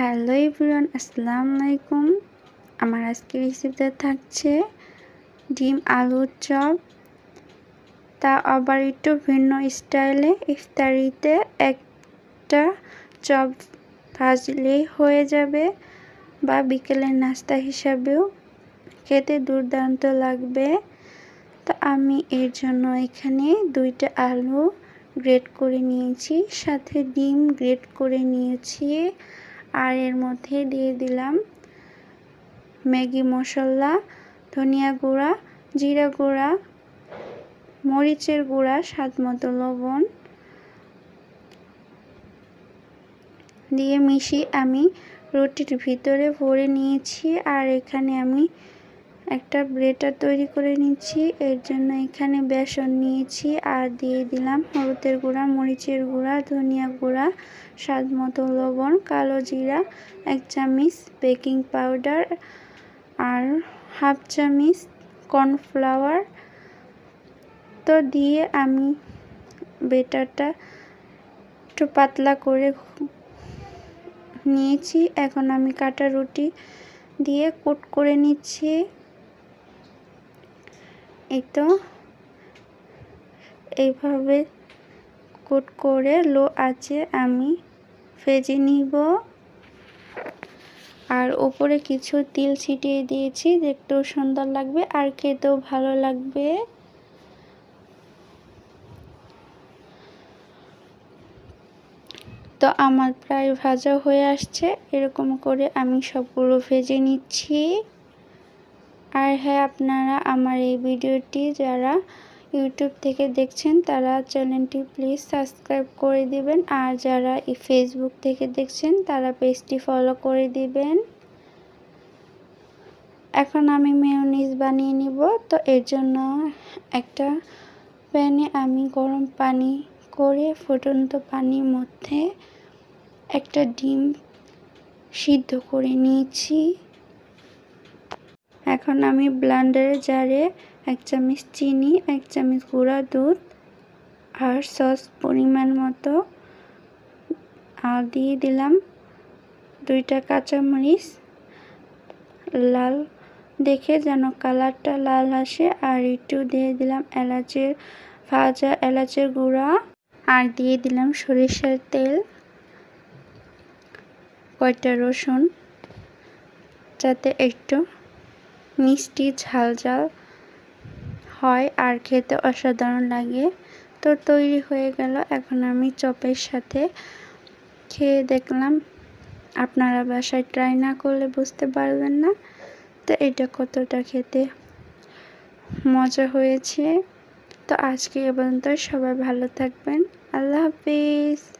Hello everyone, আসসালামু আলাইকুম। আমার আজকের রেসিপিতে থাকছে ডিম আলুর চপ। তা আবার একটু ভিন্ন স্টাইলে ইফতারিতে একটা চপ ভাজলেই হয়ে যাবে বা বিকেলের নাস্তা হিসাবেও খেতে দুর্দান্ত লাগবে। তো আমি এর জন্য এখানে দুইটা আলু গ্রেট করে নিয়েছি, সাথে ডিম গ্রেট করে নিয়েছি। আর এর মধ্যে দিয়ে দিলাম ম্যাগি মশলা, ধনিয়া গুঁড়া, জিরা গুঁড়া, মরিচের গুঁড়া, স্বাদ মতো লবণ দিয়ে মিশিয়ে আমি রুটির ভিতরে ভরে নিয়েছি। আর এখানে আমি একটা ব্রেটার তৈরি করে নিচ্ছি। এর জন্য এখানে বেসন নিয়েছি আর দিয়ে দিলাম হলুদের গুঁড়া, মরিচের গুঁড়া, ধনিয়া গুঁড়া, স্বাদ মতো লবণ, কালো জিরা, এক চামচ বেকিং পাউডার আর হাফ চামচ কর্নফ্লাওয়ার। তো দিয়ে আমি বেটারটা একটু পাতলা করে নিয়েছি। এখন আমি কাটা রুটি দিয়ে কুট করে নিচ্ছি। এই তো এইভাবে কুট করে লো আছে আমি ভেজে নিব। আর ওপরে কিছু তিল ছিটিয়ে দিয়েছি, দেখতেও সুন্দর লাগবে আর খেতেও ভালো লাগবে। তো আমার প্রায় ভাজা হয়ে আসছে, এরকম করে আমি সবগুলো ভেজে নিচ্ছি। আর হ্যাঁ আপনারা আমার এই ভিডিওটি যারা ইউটিউব থেকে দেখছেন, তারা চ্যানেলটি প্লিজ সাবস্ক্রাইব করে দিবেন। আর যারা ফেসবুক থেকে দেখছেন, তারা পেজটি ফলো করে দিবেন। এখন আমি মেয়নিজ বানিয়ে নিব। তো এর জন্য একটা প্যানে আমি গরম পানি করে ফুটন্ত পানির মধ্যে একটা ডিম সিদ্ধ করে নিয়েছি। এখন আমি ব্লান্ডারে জারে এক চামচ চিনি, এক চামচ গুঁড়া দুধ আর সস পরিমাণ মতো আর দিয়ে দিলাম দুইটা কাঁচামরিচ। লাল দেখে যেন কালারটা লাল আসে আর একটু দিয়ে দিলাম এলাচের ভাজা এলাচের গুঁড়া আর দিয়ে দিলাম সরিষার তেল, কয়টা রসুন যাতে একটু মিষ্টি ঝাল ঝাল হয় আর খেতে অসাধারণ লাগে। তো তৈরি হয়ে গেল। এখন আমি চপের সাথে খেয়ে দেখলাম। আপনারা বাসায় ট্রাই না করলে বুঝতে পারবেন না। তো এটা কতটা খেতে মজা হয়েছে। তো আজকে এ পর্যন্ত সবাই ভালো থাকবেন। আল্লাহ হাফিজ।